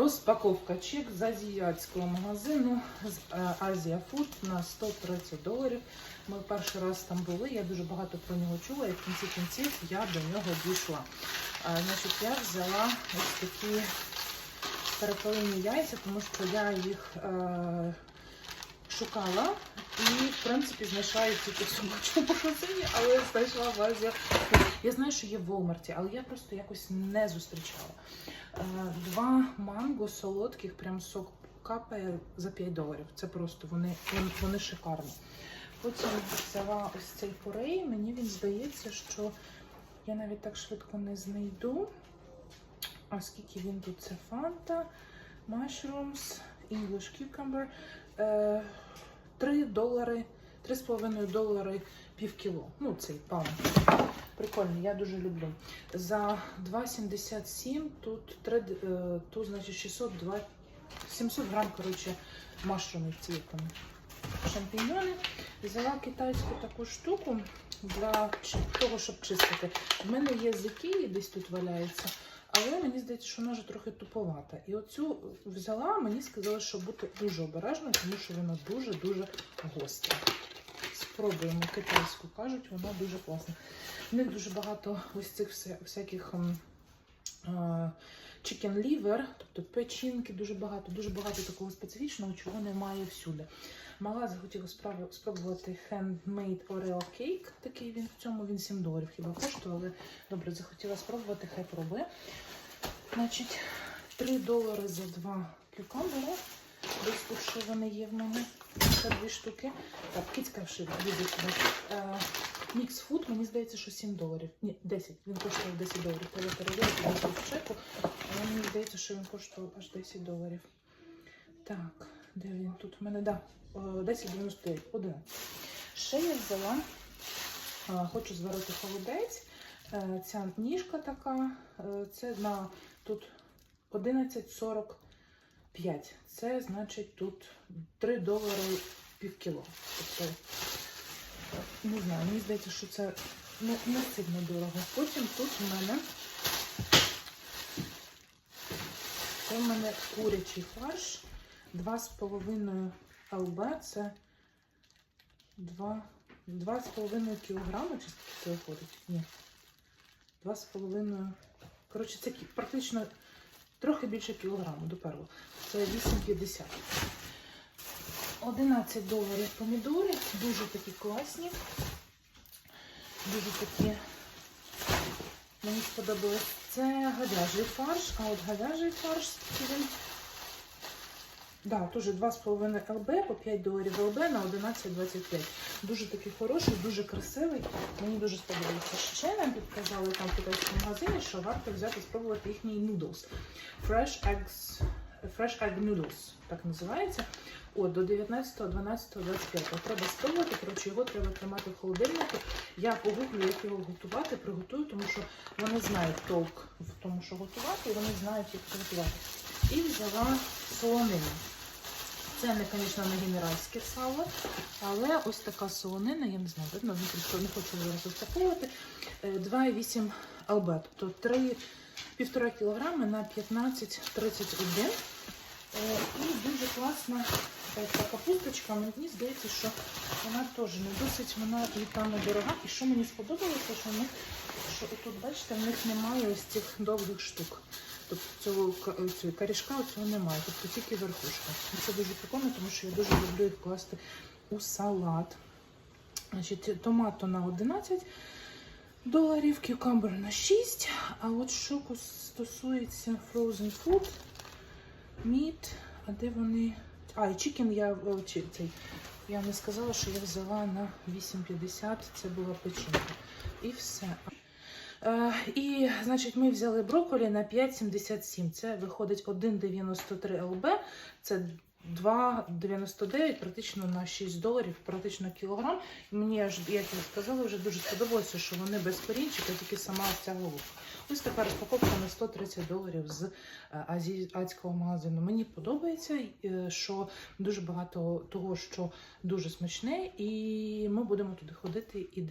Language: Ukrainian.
Розпаковка чек з азіатського магазину з е, Азія Фуд на 130 доларів. Ми перший раз там були. Я дуже багато про нього чула, і в кінці кінців я до нього дійшла. Е, Значить, я взяла ось такі перепелині яйця, тому що я їх е, шукала і, в принципі, знайшла тільки в собачому магазині, але знайшла в Азія. Я знаю, що є в Walmart, але я просто якось не зустрічала. Е, Два манго солодких, прям сок капає за 5 доларів. Це просто вони, вони, шикарні. Потім взяла ось цей порей. Мені він здається, що я навіть так швидко не знайду. А скільки він тут? Це фанта, mushrooms, English cucumber. Е, 3 долари, 3,5 долари пів кіло. Ну, цей паунд. Прикольно, я дуже люблю. За 2,77 тут, 3, е, тут значить 602, 700 грам, коротше, машрумів вони, шампіньйони. Взяла китайську таку штуку для того, щоб чистити. В мене є з Ікеї, десь тут валяється, але мені здається, що вона вже трохи туповата. І оцю взяла, мені сказали, що бути дуже обережною, тому що вона дуже-дуже гостра. Спробуємо китайську, кажуть, вона дуже класна. В них дуже багато ось цих вся- всяких ем, е, chicken liver, тобто печінки, дуже багато, дуже багато такого специфічного, чого немає всюди. Мала захотіла спробувати handmade Oreo cake. Такий він в цьому він 7 доларів хіба коштує, але добре, захотіла спробувати, хай пробує. Значить, 3 долари за два кюкамбери. Десь тут що вони є в мене. Це дві штуки. Так, кицька вшив, відео сюди. Е, Мікс фуд, мені здається, що 7 доларів. Ні, 10. Він коштував 10 доларів. Перевірити десь в чеку. Але мені здається, що він коштував аж 10 доларів. Так, де він тут? У мене, е, 10,99. Один. Ще я взяла, е, хочу зварити холодець. Е, Ця ніжка така, це на тут 11,45. Це значить тут 3 долари пів кіло. Тобто, не знаю, мені здається, що це ну, не сильно дорого. Потім тут в мене це в мене курячий фарш. 2,5 ЛБ, це 2, 2,5 кілограми, чи скільки це виходить? Ні. 2,5. Коротше, це практично трохи більше кілограму до первого. Це 8,50. 11 доларів помідори, дуже такі класні. Дуже такі. Мені сподобалось. Це говяжий фарш, а от говяжий фарш він. Да, теж 2,5 ЛБ по 5 доларів ЛБ на 11,25. Дуже такий хороший, дуже красивий. Мені дуже сподобається. Ще нам підказали там в китайському магазині, що варто взяти спробувати їхній noodles. Fresh Eggs, Fresh Egg Noodles, так називається. От, до 19, 12, 25. Треба спробувати, коротше, його треба тримати в холодильнику. Я погуглю, як його готувати, приготую, тому що вони знають толк в тому, що готувати, і вони знають, як це готувати. І взяла солонину. Це не, звісно, не генеральське сало, але ось така солонина, я не знаю, видно, не хочу зараз розпаковувати. Е, 2,8 ЛБ, тобто 3, 1,5 кг на 15,31. Е, І дуже класна е, ця капусточка. Мені здається, що вона теж не досить вона і там недорога. І що мені сподобалося, що них, що тут, бачите, в них немає ось цих довгих штук. Тобто цього ка- цього корішка цього немає, тобто тільки верхушка. Це дуже прикольно, тому що я дуже люблю їх класти у салат. Значить, томато на 11 доларів, кюкамбер на 6. А от що стосується frozen food, meat, а де вони? А, і чикен я цей. Я не сказала, що я взяла на 8,50, це була печінка. І все. Е, і, значить, ми взяли брокколі на 5,77. Це виходить 1,93 ЛБ. Це 2,99, практично на 6 доларів, практично кілограм. Мені аж, як я сказала, вже дуже сподобалося, що вони без корінчика, тільки сама ця головка. Ось така розпаковка на 130 доларів з е, азіатського магазину. Мені подобається, е, що дуже багато того, що дуже смачне, і ми будемо туди ходити і